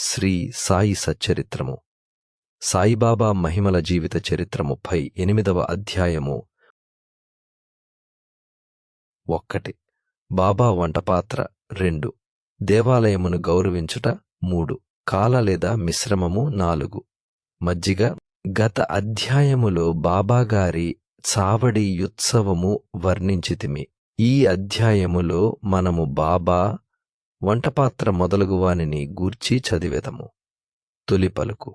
శ్రీ సాయి సచ్చరిత్రము. సాయిబాబా మహిమల జీవిత చరిత్ర ముప్పై ఎనిమిదవ అధ్యాయము ఒక్కటి. బాబా వంటపాత్ర రెండు. దేవాలయమును గౌరవించుట మూడు. కాల లేదా మిశ్రమము నాలుగు. మజ్జిగ గత అధ్యాయములో బాబాగారి చావడి యుత్సవము వర్ణించితిమి. ఈ అధ్యాయములో మనము బాబా వంటపాత్ర మొదలగువానిని గూర్చి చదివెదము. తొలి పలుకు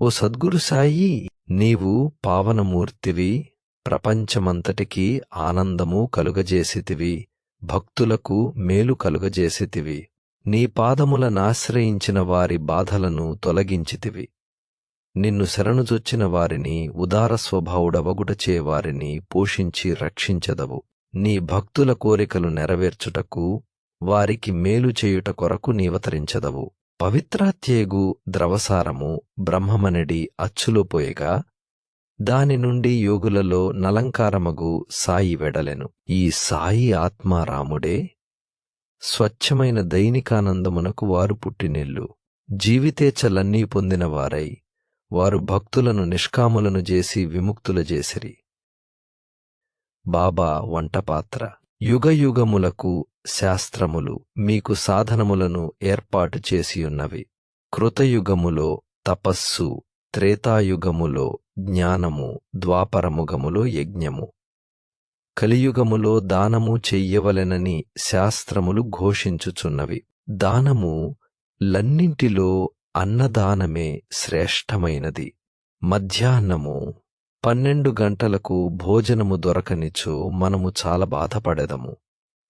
ఓ సద్గురు సాయి నీవు పావనమూర్తివి ప్రపంచమంతటికీ ఆనందము కలుగజేసితివి భక్తులకు మేలు కలుగజేసితివి నీ పాదములనాశ్రయించిన వారి బాధలను తొలగించితివి. నిన్ను శరణుజొచ్చిన వారిని ఉదార స్వభావుడవగుటచే వారిని పోషించి రక్షించదవు. నీ భక్తుల కోరికలు నెరవేర్చుటకు వారికి మేలు చేయుట కొరకు నీవతరించదవు. పవిత్రాత్యేగు ద్రవసారము బ్రహ్మమనడి అచ్చులో పోయగా దాని నుండి యోగులలో నలంకారమగు సాయి వెడలెను. ఈ సాయి ఆత్మారాముడే స్వచ్ఛమైన దైనికానందమునకు వారు పుట్టినిల్లు. జీవితేచ్ఛలన్నీ పొందిన వారై వారు భక్తులను నిష్కాములను చేసి విముక్తుల చేసిరి. బాబా వంటపాత్ర యుగయుగములకు శాస్త్రములు మీకు సాధనములను ఏర్పాటు చేసియున్నవి. కృతయుగములో తపస్సు త్రేతాయుగములో జ్ఞానము ద్వాపరముగములో యజ్ఞము. కలియుగములో దానము చెయ్యవలెనని శాస్త్రములు ఘోషించుచున్నవి. దానము లన్నింటిలో అన్నదానమే శ్రేష్టమైనది. మధ్యాహ్నము పన్నెండు గంటలకు భోజనము దొరకనిచో మనము చాలా బాధపడెదము.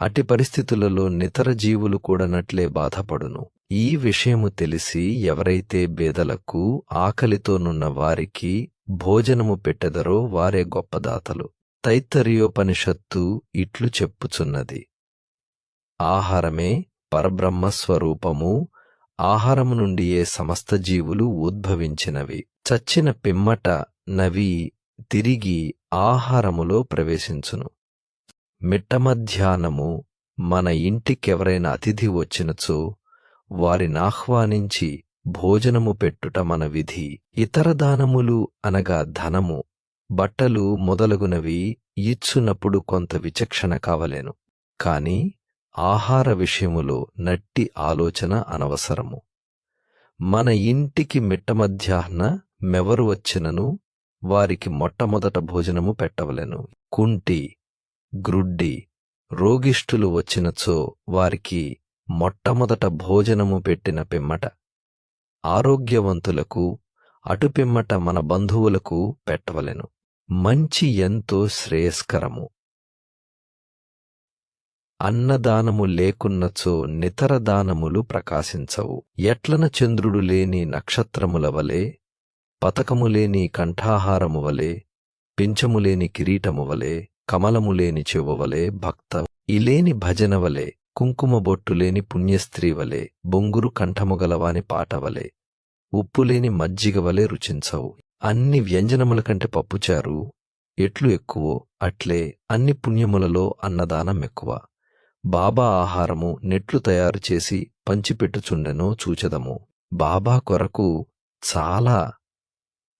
అట్టి పరిస్థితులలో నితర జీవులు కూడనట్లే బాధపడును. ఈ విషయము తెలిసి ఎవరైతే బేదలకు ఆకలితోనున్న వారికి భోజనము పెట్టెదరో వారే గొప్పదాతలు. తైత్తరీయోపనిషత్తు ఇట్లు చెప్పుచున్నది. ఆహారమే పరబ్రహ్మస్వరూపము. ఆహారము నుండియే సమస్త జీవులు ఉద్భవించినవి. చచ్చిన పిమ్మట నవి తిరిగి ఆహారములో ప్రవేశించును. మిట్ట మధ్యాహ్నము మన ఇంటికెవరైనా అతిథి వచ్చినచో వారినాహ్వానించి భోజనము పెట్టుట మన విధి. ఇతర దానములు అనగా ధనము బట్టలు మొదలగునవి ఇచ్చునప్పుడు కొంత విచక్షణ కావలేను. కాని ఆహార విషయములో నట్టి ఆలోచన అనవసరము. మన ఇంటికి మిట్ట మధ్యాహ్న మెవరు వచ్చినను వారికి మొట్టమొదట భోజనము పెట్టవలెను. కుంటి గ్రుడ్డి రోగిష్ఠులు వచ్చినచో వారికి మొట్టమొదట భోజనము పెట్టిన పిమ్మట. ఆరోగ్యవంతులకు అటు పిమ్మట మన బంధువులకు పెట్టవలెను. మంచి ఎంతో శ్రేయస్కరము. అన్నదానము లేకున్నచో నితర దానములు ప్రకాశించవు. ఎట్లన చంద్రుడు లేని నక్షత్రముల వలె పతకము లేని కంఠాహారము వలె పింఛములేని కిరీటము వలె కమలము లేని చెవు భక్త ఇలేని భజన వలె కుంకుమ బొట్టు లేని పుణ్యస్త్రీ వలె బొంగురు కంఠముగలవాని పాట వలె ఉప్పు లేని మజ్జిగ వలె రుచించవు. అన్ని వ్యంజనముల కంటే పప్పుచారు ఎట్లు ఎక్కువో అట్లే అన్ని పుణ్యములలో అన్నదానం ఎక్కువ. బాబా ఆహారము నెట్లు తయారు చేసి పంచిపెట్టుచుండెనో చూచెదము. బాబా కొరకు చాలా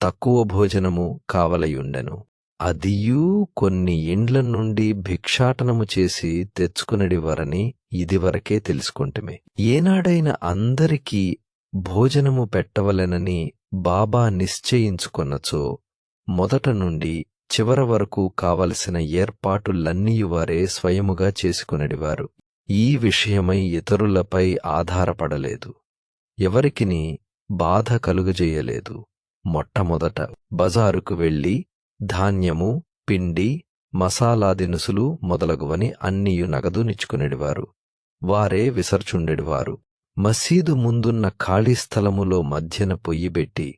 తక్కువ భోజనము కావలయుండెను. అదియూ కొన్ని ఇండ్ల నుండి భిక్షాటనము చేసి తెచ్చుకునడివరని ఇదివరకే తెలుసుకుంటమే. ఏనాడైనా అందరికీ భోజనము పెట్టవలెనని బాబా నిశ్చయించుకొనచో మొదట నుండి చివర వరకు కావలసిన ఏర్పాటులన్నీ వారే స్వయముగా చేసుకునడివారు. ఈ విషయమై ఇతరులపై ఆధారపడలేదు. ఎవరికిని బాధ కలుగజేయలేదు. మొట్టమొదట బజారుకు వెళ్ళి ధాన్యము పిండి మసాలా దినుసులు మొదలగువని అన్నియు నగదు నిచ్చుకునేడివారు. వారే విసర్చుండెడివారు. మసీదు ముందున్న ఖాళీ స్థలములో మధ్యన పొయ్యిబెట్టి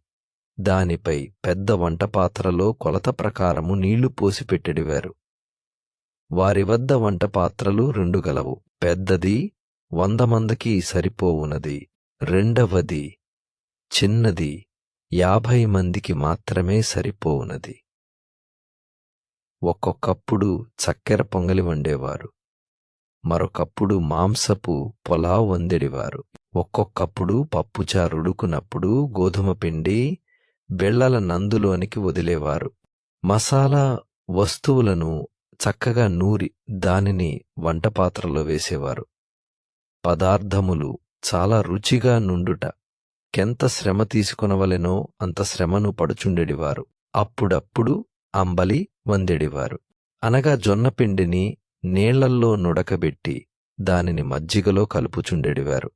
దానిపై పెద్ద వంటపాత్రలో కొలత ప్రకారము నీళ్ళు పోసి పెట్టెడివారు. వారి వద్ద వంటపాత్రలు రెండు గలవు. పెద్దది వంద మందికి సరిపోవునది. రెండవది చిన్నది యాభై మందికి మాత్రమే సరిపోవునది. ఒక్కొక్కప్పుడు చక్కెర పొంగలి వండేవారు. మరొకప్పుడు మాంసపు పొలావు వందెడివారు ఒక్కొక్కప్పుడు పప్పుచారుడుకున్నప్పుడు గోధుమ పిండి బెళ్ళల నందులోనికి వదిలేవారు. మసాలా వస్తువులను చక్కగా నూరి దానిని వంటపాత్రలో వేసేవారు. పదార్థములు చాలా రుచిగా నుండుట కెంత శ్రమ తీసుకొనవలెనో అంత శ్రమను పడుచుండెడివారు. అప్పుడప్పుడు అంబలి వందెడివారు. అనగా జొన్నపిండిని నీళ్ళల్లో నుడకబెట్టి దానిని మజ్జిగలో కలుపుచుండెడివారు.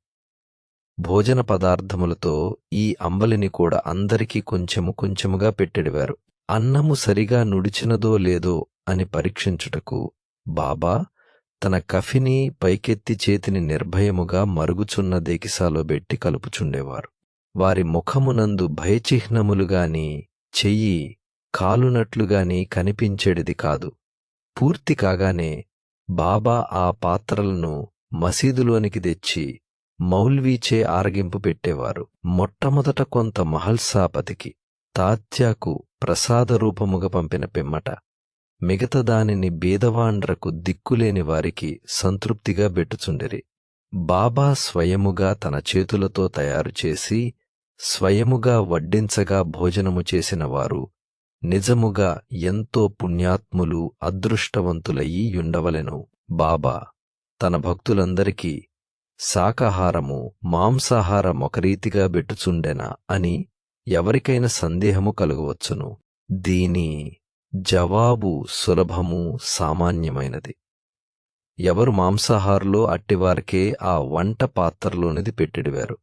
భోజన పదార్థములతో ఈ అంబలిని కూడా అందరికీ కొంచెము కొంచెముగా పెట్టెడివారు. అన్నము సరిగా నుడిచినదో లేదో అని పరీక్షించుటకు బాబా తన కఫిని పైకెత్తి చేతిని నిర్భయముగా మరుగుచున్న దేకిసాలో బెట్టి కలుపుచుండేవారు. వారి ముఖమునందు భయచిహ్నములుగాని చెయ్యి కాలునట్లుగాని కనిపించేడిది కాదు. పూర్తి కాగానే బాబా ఆ పాత్రలను మసీదులోనికి తెచ్చి మౌల్వీచే ఆరగింపు పెట్టేవారు. మొట్టమొదట కొంత మహల్సాపతికి తాత్యాకు ప్రసాద రూపముగా పంపిన పిమ్మట మిగతా దానిని బీదవాండ్రకు దిక్కులేని వారికి సంతృప్తిగా బెట్టుచుండిరి బాబా స్వయముగా తన చేతులతో తయారు చేసి స్వయముగా వడ్డించగా భోజనము చేసినవారు నిజముగా ఎంతో పుణ్యాత్ములు అదృష్టవంతులయ్యి యుండవలెను. బాబా తన భక్తులందరికీ శాకాహారము మాంసాహారం ఒక రీతిగా బెట్టుచుండెనా అని ఎవరికైనా సందేహము కలుగవచ్చును. దీని జవాబు సులభము సామాన్యమైనది. ఎవరు మాంసాహారులో అట్టివారికే ఆ వంట పాత్రలోనిది పెట్టిడివారు.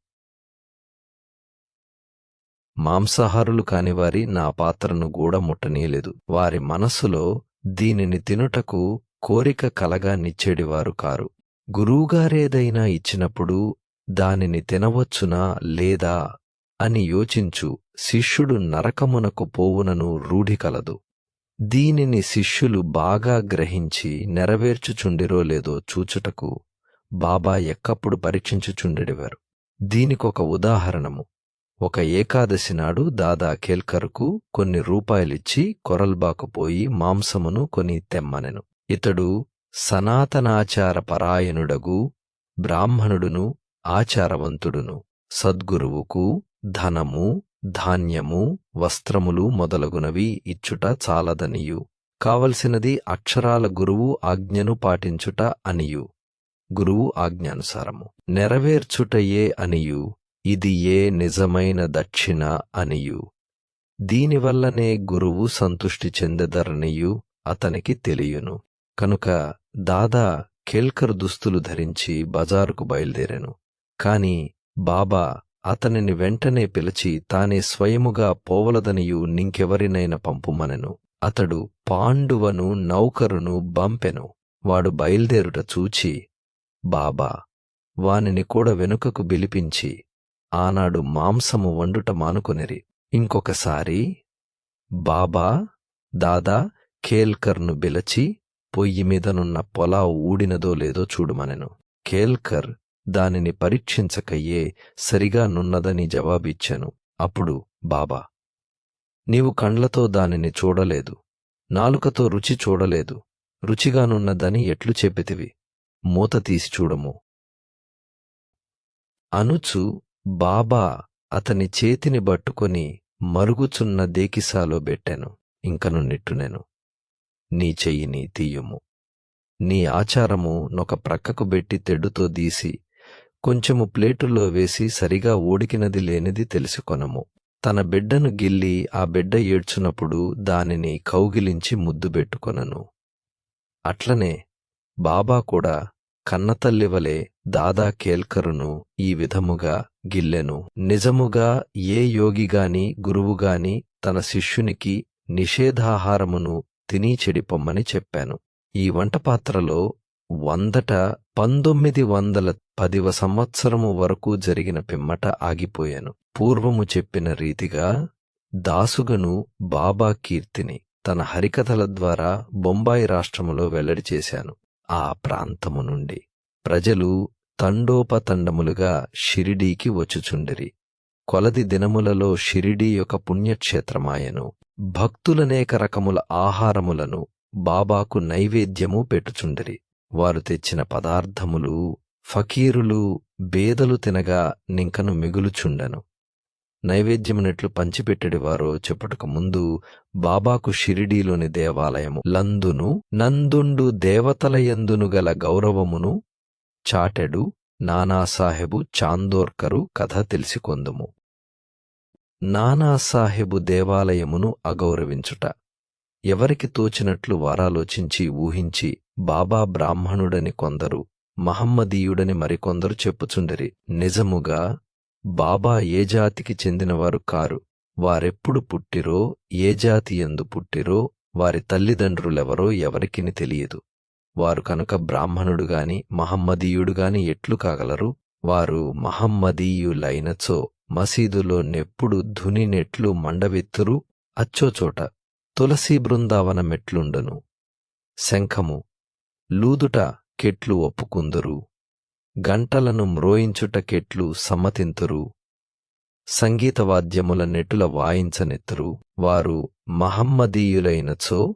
మాంసాహారులు కానివారి నా పాత్రను కూడా ముట్టనీయలేదు. వారి మనస్సులో దీనిని తినుటకు కోరిక కలగా నిచ్చేడివారు కారు. గురువుగారేదైనా ఇచ్చినప్పుడు దానిని తినవచ్చునా లేదా అని యోచించు శిష్యుడు నరకమునకు పోవునను రూఢి కలదు దీనిని శిష్యులు బాగా గ్రహించి నెరవేర్చుచుండిరో లేదో చూచుటకు బాబా ఎక్కప్పుడు పరీక్షించుచుండెడివారు. దీనికొక ఉదాహరణము. ఒక ఏకాదశి నాడు దాదా కేల్కర్కు కొన్ని రూపాయలిచ్చి కొరల్బాకు పోయి మాంసమును కొని తెమ్మనెను. ఇతడు సనాతనాచార పరాయణుడగు బ్రాహ్మణుడును ఆచారవంతుడును సద్గురువుకు ధనము ధాన్యము వస్త్రములు మొదలగునవి ఇచ్చుట చాలదనియు. కావలసినది అక్షరాల గురువు ఆజ్ఞను పాటించుట అనియు. గురువు ఆజ్ఞానుసారము. నెరవేర్చుటయే అనియు. ఇది ఏ నిజమైన దక్షిణ అనియు. దీనివల్లనే గురువు సంతుష్టి చెందెదరనియు అతనికి తెలియను. కనుక దాదా కేల్కర్ దుస్తులు ధరించి బజారుకు బయలుదేరాను. కాని బాబా అతనిని వెంటనే పిలిచి తానే స్వయముగా పోవలదనియు నింకెవరినైనా పంపుమనెను. అతడు పాండువను నౌకరును బంపెను. వాడు బయల్దేరుట చూచి బాబా వానిని కూడా వెనుకకు బిలిపించి ఆనాడు మాంసము వండుట మానుకొనిరి. ఇంకొకసారి బాబా దాదా కేల్కర్ను బిలచి పొయ్యి మీదనున్న పొలావు ఊడినదో లేదో చూడుమనెను. కేల్కర్ దానిని పరీక్షించకయ్యే సరిగా నున్నదని జవాబిచ్చాను. అప్పుడు బాబా నీవు కండ్లతో దానిని చూడలేదు నాలుకతో రుచి చూడలేదు రుచిగానున్నదని ఎట్లు చెప్పితివి? మూత తీసి చూడము. అనుచు బాబా అతని చేతిని పట్టుకొని మరుగుచున్న దేకిసాలో బెట్టాను. ఇంకను నిట్టునెను. నీ చెయ్యిని తీయుము. నీ ఆచారము నొక ప్రక్కకు బెట్టి తెడ్డుతో దీసి కొంచెము ప్లేటులో వేసి సరిగా ఓడికినది లేనిది తెలుసుకొనము. తన బిడ్డను గిల్లి ఆ బిడ్డ ఏడ్చునప్పుడు దానిని కౌగిలించి ముద్దు పెట్టుకొనను అట్లనే బాబా కూడా కన్నతల్లివలే దాదా కేల్కరును ఈ విధముగా గిల్లెను. నిజముగా ఏ యోగిగాని గురువుగాని తన శిష్యునికి నిషేధాహారమును తిని చెడిపొమ్మని చెప్పాను. ఈ వంటపాత్రలో వందట పంతొమ్మిది వందల పదివ సంవత్సరము వరకు జరిగిన పిమ్మట ఆగిపోయాను. పూర్వము చెప్పిన రీతిగా దాసుగను బాబా కీర్తిని తన హరికథల ద్వారా బొంబాయి రాష్ట్రములో వెల్లడి చేశాను. ఆ ప్రాంతము నుండి ప్రజలు తండోపతండములుగా షిరిడీకి వచ్చుచుండిరి. కొలది దినములలో షిరిడీ యొక్క పుణ్యక్షేత్రమాయను. భక్తులనేక రకముల ఆహారములను బాబాకు నైవేద్యము పెట్టుచుండిరి. వారు తెచ్చిన పదార్థములు ఫకీరులు బేదలు తినగా నింకను మిగులుచుండెను. నైవేద్యమునెట్లు పంచిపెట్టెడివారో చెప్పుటకు ముందు బాబాకు షిరిడీలోని దేవాలయము లందును నందుండు దేవతలయందును గల గౌరవమును చాటెడు నానాసాహెబు చాందోర్కరు కథ తెలిసికొందుము. నానాసాహెబు దేవాలయమును అగౌరవించుట. ఎవరికి తోచినట్లు వారాలోచించి ఊహించి బాబా బ్రాహ్మణుడని కొందరు మహమ్మదీయుడని మరికొందరు చెప్పుచుండరి. నిజముగా బాబా ఏ జాతికి చెందినవారు కారు వారెప్పుడు పుట్టిరో ఏ జాతి ఎందు పుట్టిరో వారి తల్లిదండ్రులెవరో ఎవరికిని తెలియదు. వారు కనుక బ్రాహ్మణుడు గాని మహమ్మదీయుడు గాని ఎట్లు కాగలరు? వారు మహమ్మదీయులైనచో మసీదులో నెప్పుడు ధుని నెట్లు మండవెత్తురు అచ్చోచోట తులసీ బృందావన మెట్లుండను శంఖము లూదుట కెట్లు ఒప్పుకుందురు గంటలను మ్రోయించుట కెట్లు సమ్మతింతురు సంగీత వాద్యముల నెటుల వాయించనెత్తురు. వారు మహమ్మదీయులైనచో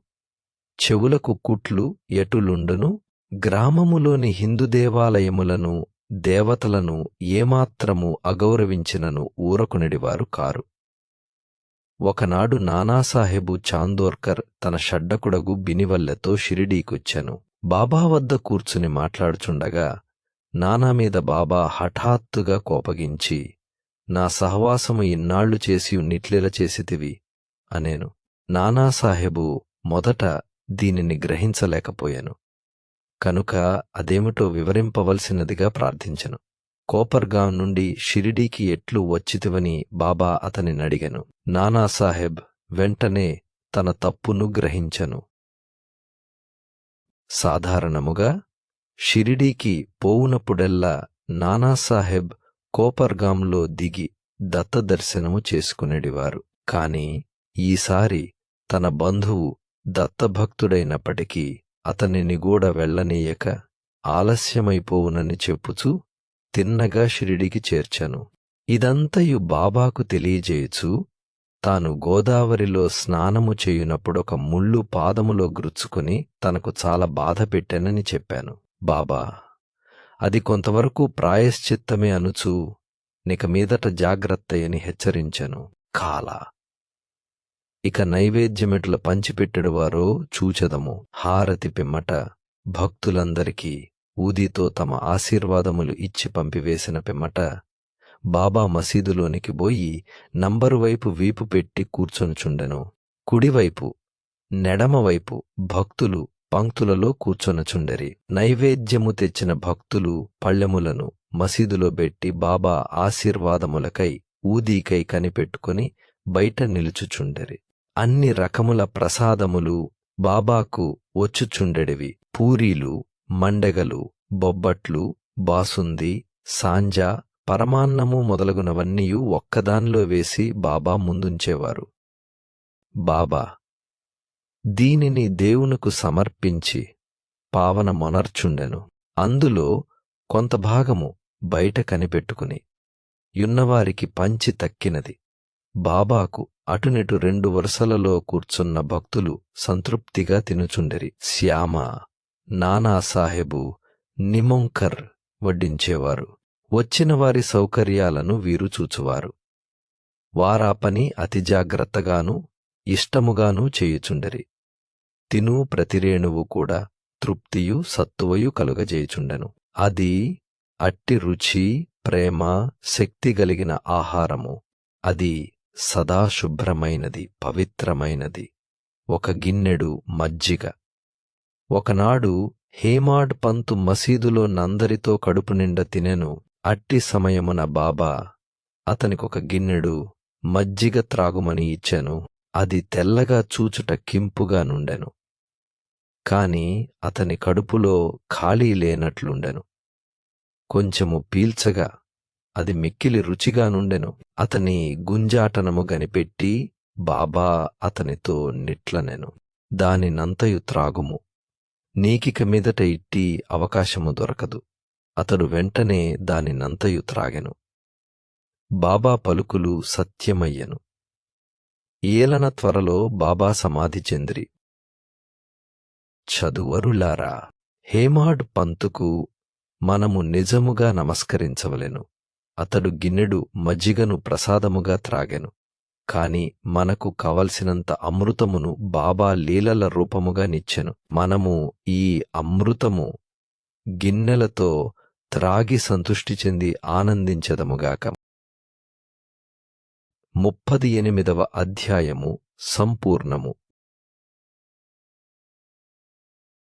చెవులకు కుట్లు ఎటులుండును? గ్రామములోని హిందూ దేవాలయములను దేవతలను ఏమాత్రము అగౌరవించినను ఊరకునిడివారు కారు. ఒకనాడు నానాసాహెబు చాందోర్కర్ తన షడ్డకుడగు బినివల్లెతో షిరిడీకొచ్చెను. బాబా వద్ద కూర్చుని మాట్లాడుచుండగా నానా మీద బాబా హఠాత్తుగా కోపగించి నా సహవాసము ఇన్నాళ్ళు చేసి నిట్లెల చేసితివి అనేను. నానాసాహెబు మొదట దీనిని గ్రహించలేకపోయాను. కనుక అదేమిటో వివరింపవలసినదిగా ప్రార్థించెను. కోపర్గాం నుండి షిరిడీకి ఎట్లు వచ్చితివని బాబా అతనిని అడిగెను. నానాసాహెబ్ వెంటనే తన తప్పును గ్రహించెను. సాధారణముగా షిరిడీకి పోవునప్పుడెల్లా నానాసాహెబ్ కోపర్గాంలో దిగి దత్తదర్శనము చేసుకునేడివారు. కాని ఈసారి తన బంధువు దత్తభక్తుడైనప్పటికీ అతనిని గూడ వెళ్ళనీయక ఆలస్యమైపోవునని చెప్పుచూ తిన్నగా షిరిడికి చేర్చాను. ఇదంతయు బాబాకు తెలియజేయుచు తాను గోదావరిలో స్నానము చేయునప్పుడొక ముళ్ళు పాదములో గ్రుచ్చుకుని తనకు చాలా బాధ పెట్టానని చెప్పాను. బాబా అది కొంతవరకు ప్రాయశ్చిత్తమే అనుచూ నిక మీదట జాగ్రత్తయని హెచ్చరించాను. కాలా ఇక నైవేద్యమెట్ల పంచిపెట్టెడువారో చూచెదము. హారతి పిమ్మట భక్తులందరికీ ఊదితో తమ ఆశీర్వాదములు ఇచ్చి పంపివేసిన పిమ్మట బాబా మసీదులోనికి పోయి నంబరు వైపు వీపు పెట్టి కూర్చొనుచుండెను. కుడివైపు నెడమవైపు భక్తులు పంక్తులలో కూర్చొనచుండెరి. నైవేద్యము తెచ్చిన భక్తులు పళ్ళెములను మసీదులో పెట్టి బాబా ఆశీర్వాదములకై ఊదీకై కనిపెట్టుకుని బయట నిలుచుచుండెరి. అన్ని రకముల ప్రసాదములు బాబాకు వచ్చుచుండెడివి. పూరీలు మండగలు బొబ్బట్లు బాసుంది సాంజా పరమాన్నము మొదలగునవన్నీయూ ఒక్కదానిలో వేసి బాబా ముందుంచేవారు. బాబా దీనిని దేవునకు సమర్పించి పావన మొనర్చుండెను. అందులో కొంత భాగము బయట కనిపెట్టుకుని యున్నవారికి పంచి తక్కినది. బాబాకు అటునిటు రెండు వరుసలలో కూర్చున్న భక్తులు సంతృప్తిగా తినుచుండెరి. శ్యామ నానాసాహెబు నిమొంకర్ వడ్డించేవారు. వచ్చిన వారి సౌకర్యాలను వీరు చూచువారు. వారా పని అతి జాగ్రత్తగానూ ఇష్టముగానూ చేయుచుండెరి. తిను ప్రతిరేణువు కూడా తృప్తియు సత్తువయు కలుగజేయుచుండెను. అది అట్టి రుచి ప్రేమ శక్తి గలిగిన ఆహారము. అది సదా శుభ్రమైనది పవిత్రమైనది. ఒక గిన్నెడు మజ్జిగ. ఒకనాడు హేమాడ్ పంతు మసీదులో నందరితో కడుపు నిండా తినెను. అట్టి సమయమున బాబా అతనికొక గిన్నెడు మజ్జిగ త్రాగుమని ఇచ్చెను. అది తెల్లగా చూచుట కింపుగా నుండెను. కాని అతని కడుపులో ఖాళీ లేనట్లుండెను. కొంచెము పీల్చగా అది మిక్కిలి రుచిగా నుండెను. అతని గుంజాటనము గనిపెట్టి బాబా అతనితో నిట్లనెను. దానినంతయు త్రాగుము. నీకిక మీదట ఇట్టి అవకాశము దొరకదు. అతడు వెంటనే దానినంతయు త్రాగెను. బాబా పలుకులు సత్యమయ్యెను. ఏలన త్వరలో బాబా సమాధి చెందిరి. చదువరులారా హేమాడ్ పంతుకు మనము నిజముగా నమస్కరించవలెను. అతడు గిన్నెడు మజ్జిగను ప్రసాదముగా త్రాగెను. కాని మనకు కావలసినంత అమృతమును బాబా లీలల రూపముగా నిచ్చెను. మనము ఈ అమృతము గిన్నెలతో త్రాగి సంతుష్టి చెంది ఆనందించదముగాక. ముప్పది ఎనిమిదవ అధ్యాయము సంపూర్ణము.